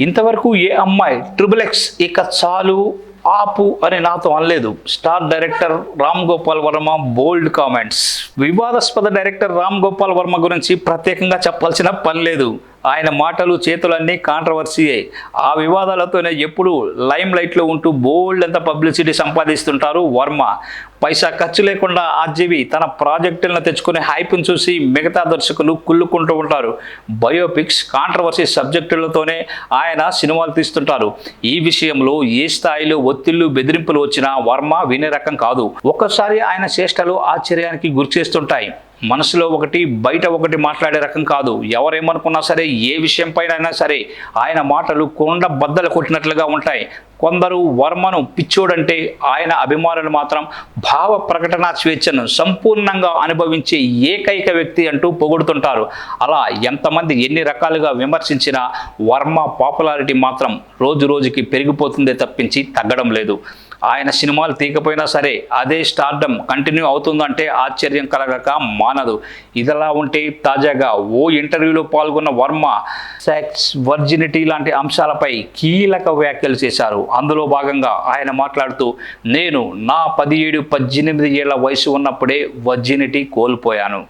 ఇంతవరకు ఏ అమ్మాయి triple X ఇక చాలు ఆపు అని నాతో అనలేదు. Star director Ram Gopal Varma bold comments. వివాదాస్పద డైరెక్టర్ రామ్ గోపాల్ వర్మ గురించి ప్రత్యేకంగా చెప్పాల్సిన పని లేదు. ఆయన మాటలు చేతులన్నీ కాంట్రవర్సీయే ఆ వివాదాలతోనే ఎప్పుడు లైమ్ లైట్లో ఉంటూ బోల్డ్ అంత పబ్లిసిటీ సంపాదిస్తుంటారు వర్మ. పైసా ఖర్చు లేకుండా ఆర్జీవి తన ప్రాజెక్టులను తెచ్చుకునే హైప్ను చూసి మిగతా దర్శకులు కుళ్ళుకుంటూ ఉంటారు. బయోపిక్స్ కాంట్రవర్సీ సబ్జెక్టులతోనే ఆయన సినిమాలు తీస్తుంటారు. ఈ విషయంలో ఏ స్థాయిలో ఒత్తిళ్ళు బెదిరింపులు వచ్చినా వర్మ వినే రకం కాదు. ఒక్కసారి ఆయన చేష్టలు ఆశ్చర్యానికి గురిచేస్తుంటాయి మనసులో ఒకటి బయట ఒకటి మాట్లాడే రకం కాదు. ఎవరేమనుకున్నా సరే ఏ విషయంపైన అయినా సరే ఆయన మాటలు కొండ బద్దలు కొట్టినట్లుగా ఉంటాయి. కొందరు వర్మను పిచ్చోడంటే ఆయన అభిమానులు మాత్రం భావ ప్రకటన స్వేచ్ఛను సంపూర్ణంగా అనుభవించే ఏకైక వ్యక్తి అంటూ పొగుడుతుంటారు. అలా ఎంతమంది ఎన్ని రకాలుగా విమర్శించినా వర్మ పాపులారిటీ మాత్రం రోజు రోజుకి పెరిగిపోతుందే తప్పించి తగ్గడం లేదు. ఆయన సినిమాలు తీయకపోయినా సరే అదే స్టార్డమ్ కంటిన్యూ అవుతుందంటే ఆశ్చర్యం కలగక మానదు. ఇదిలా ఉంటే తాజాగా ఓ ఇంటర్వ్యూలో పాల్గొన్న వర్మ సెక్స్ వర్జినిటీ లాంటి అంశాలపై కీలక వ్యాఖ్యలు చేశారు. అందులో భాగంగా ఆయన మాట్లాడుతూ నేను నా పదిహేడు పద్దెనిమిది ఏళ్ళ వయసు ఉన్నప్పుడే వర్జినిటీ కోల్పోయాను.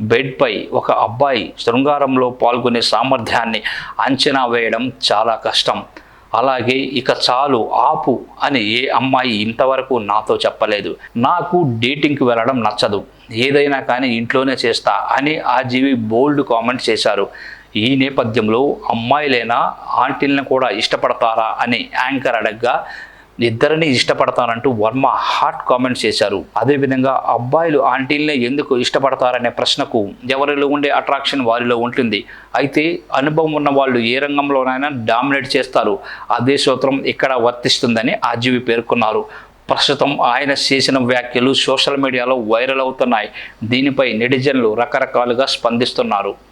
బెడ్పై ఒక అబ్బాయి శృంగారంలో పాల్గొనే సామర్థ్యాన్ని అంచనా వేయడం చాలా కష్టం. అలాగే ఇక చాలు ఆపు అని ఏ అమ్మాయి ఇంతవరకు నాతో చెప్పలేదు. నాకు డేటింగ్కి వెళ్ళడం నచ్చదు. ఏదైనా కానీ ఇంట్లోనే చేస్తా అని ఆ జీవి బోల్డ్ కామెంట్ చేశారు. ఈ నేపథ్యంలో అమ్మాయిలైనా ఆంటీలను కూడా ఇష్టపడతారా అని యాంకర్ అడగ్గా ఇద్దరిని ఇష్టపడతానంటూ వర్మ హాట్ కామెంట్స్ చేశారు. అదేవిధంగా అబ్బాయిలు ఆంటీలనే ఎందుకు ఇష్టపడతారనే ప్రశ్నకు ఎవరిలో ఉండే అట్రాక్షన్ వారిలో ఉంటుంది. అయితే అనుభవం ఉన్న వాళ్ళు ఏ రంగంలోనైనా డామినేట్ చేస్తారు. అదే సూత్రం ఇక్కడ వర్తిస్తుందని ఆర్జీవి పేర్కొన్నారు. ప్రస్తుతం ఆయన చేసిన వ్యాఖ్యలు సోషల్ మీడియాలో వైరల్ అవుతున్నాయి. దీనిపై నెటిజన్లు రకరకాలుగా స్పందిస్తున్నారు.